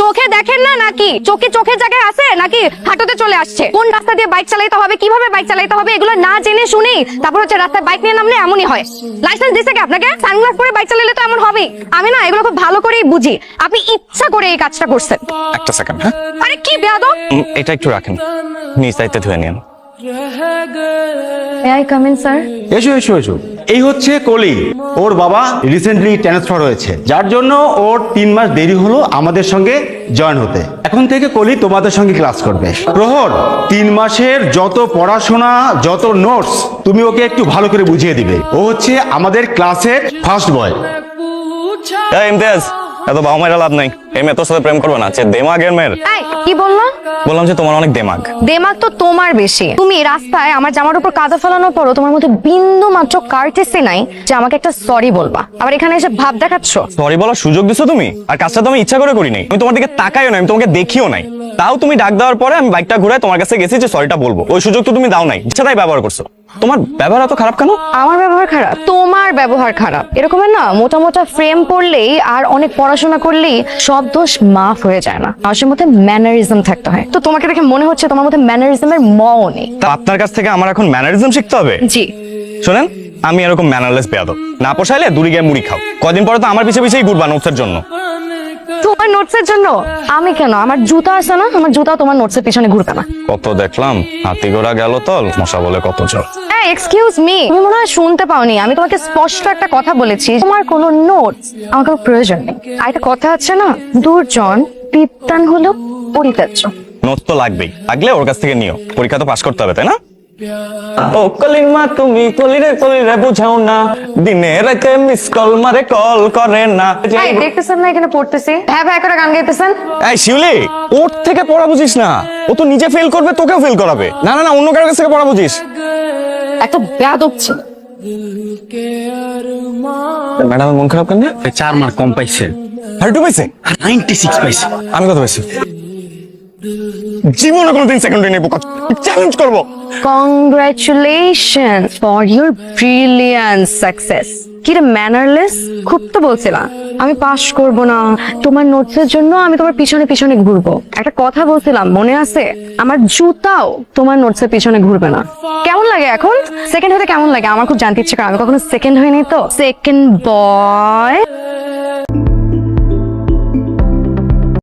চোখে দেখেন না নাকি? চোখে চোখের জায়গায় আছে নাকি হাঁটুতে চলে আসছে? কোন রাস্তা দিয়ে বাইক চালাতে হবে কীভাবে বাইক চালাতে হবে এগুলো না জেনে শুনেই তারপর হচ্ছে রাস্তায় বাইক নিয়ে নামলে এমনই হয়। লাইসেন্স দিছে কি আপনাকে? সানগ্লাস পরে বাইক চালালে তো এমন হবেই। আমি না এগুলো খুব ভালো করেই বুঝি। আপনি ইচ্ছা করে এই কাজটা করছেন। একটা সেকেন্ড হ্যাঁ? আরে কি বেয়াদব! এটা একটু রাখেন। নিজ দায়িত্বে ধুয়ে নিন। May I come in sir এসো এসো এসো। এই হচ্ছে কলি। ওর বাবা রিসেন্টলি ট্রান্সফার হয়েছে। যার জন্য ওর তিন মাস দেরি হলো আমাদের সঙ্গে জয়েন হতে। এখন থেকে কলি তোমাদের সঙ্গে ক্লাস করবে। প্রহর তিন মাসের যত পড়াশোনা যত নোটস তুমি ওকে একটু ভালো করে বুঝিয়ে দিবে। ও হচ্ছে আমাদের ক্লাসের ফার্স্ট বয় ইমতিয়াজ। এত বাবা মায়েরা লাভ নাই। এই মেয়ে তোর সাথে প্রেম করবে না যে দেমাগের মেয়ের। এই কি বললা? বললাম যে তোমার অনেক দেমাগ। দেমাগ তো তোমার বেশি। তুমি রাস্তায় আমার জামার উপর কাদা ফেলানোর পরও তোমার মধ্যে বিন্দু মাত্র কার্টেসি নাই যে আমাকে একটা সরি বলবা। আবার এখানে এসে ভাব দেখাচ্ছ? সরি বলার সুযোগ দিছো তুমি? আর কাজটা তো আমি ইচ্ছা করে করি নাই আমি তোমার দিকে তাকাইও না আমি তোমাকে দেখিও নাই। তাও তুমি ডাক দেওয়ার পরে আমি বাইকটা ঘুরে তোমার কাছে গেছি যে সরিটা বলব। ওই সুযোগ তো তুমি দাও নাই। ইচ্ছা তাই ব্যবহার করছ। তোমার ব্যবহার এত খারাপ কেন? আমার ব্যবহার খারাপ। তোমার ব্যবহার খারাপ। এরকমের না মোটা মোটা ফ্রেম পড়লেই আর অনেক পড়াশোনা করলেই সব দোষ মাফ হয়ে যায় না। মানুষের মধ্যে ম্যানারিজম থাকতে হয়। তো তোমাকে দেখে মনে হচ্ছে তোমার মধ্যে ম্যানারিজমের মও নেই। তা আপনার কাছ থেকে আমার এখন ম্যানারিজম শিখতে হবে? জি। শোনেন আমি এরকম ম্যানারলেস বেয়াদব। না পোষাইলে দূরে গিয়ে মুড়ি খাও। কদিন পরে তো আমার পিছে পিছেই ঘুরবা নোটসের জন্য। নোটসের জন্য? আমি কেন? আমার জুতা আছে না? আমার জুতা তোমার নোটসের পিছনে ঘুরবে না। কত দেখলাম? হাতি ঘোড়া গেল তল মশা বলে কত জল এক্সকিউজ মি তুমি মনে হয় শুনতে পাওনি। আমি তোমাকে স্পষ্ট একটা কথা বলেছি। তোমার কোনো নোটস আমার কোনো প্রয়োজন নেই। আর একটা কথা আছে না? দুর্জন বিদ্যান হলো পরিত্যাজ্য। নোট তো লাগবেই। লাগলে ওর কাছ থেকে নিও। পরীক্ষা তো পাশ করতে হবে তাই না? ও কলির মা তুমি কলিরে কলিরে বুঝাও না। দিনে রাতে মিস কল মারে কল করে না। এই দেখতেছেন না এখানে পড়তেছি? হ্যাঁ ভাই করে গান গাইতেছেন? এই শিউলি ওর থেকে পড়া বুঝিস না। ও তো নিজে ফেল করবে তোকেও ফেল করাবে। না না না অন্য কারোর কাছ থেকে পড়া বুঝিস। একটা বেয়াদব ছিল। ম্যাডাম মন খারাপ কেন? চার মার্ক কম পাইছে। হার্টু পাইছে? নাইনটি সিক্স পাইছে। আমি কত পাইছি? জীবনে কোনোদিন সেকেন্ডারি নেব চ্যালেঞ্জ করব। Congratulation for your brilliant success কি রে ম্যানারলেস খুব তো বলছিলাম। আমি পাস করব না। তোমার নোটসের জন্য আমি তোমার পিছনে পিছনে ঘুরবো। একটা কথা বলছিলাম, মনে আছে? আমার জুতাও তোমার নোটসের পিছনে ঘুরবে না। কেমন লাগে এখন? সেকেন্ড হতে কেমন লাগে? আমার খুব জানতে ইচ্ছে করে। আমি কখনো সেকেন্ড হয়নি তো। Second boy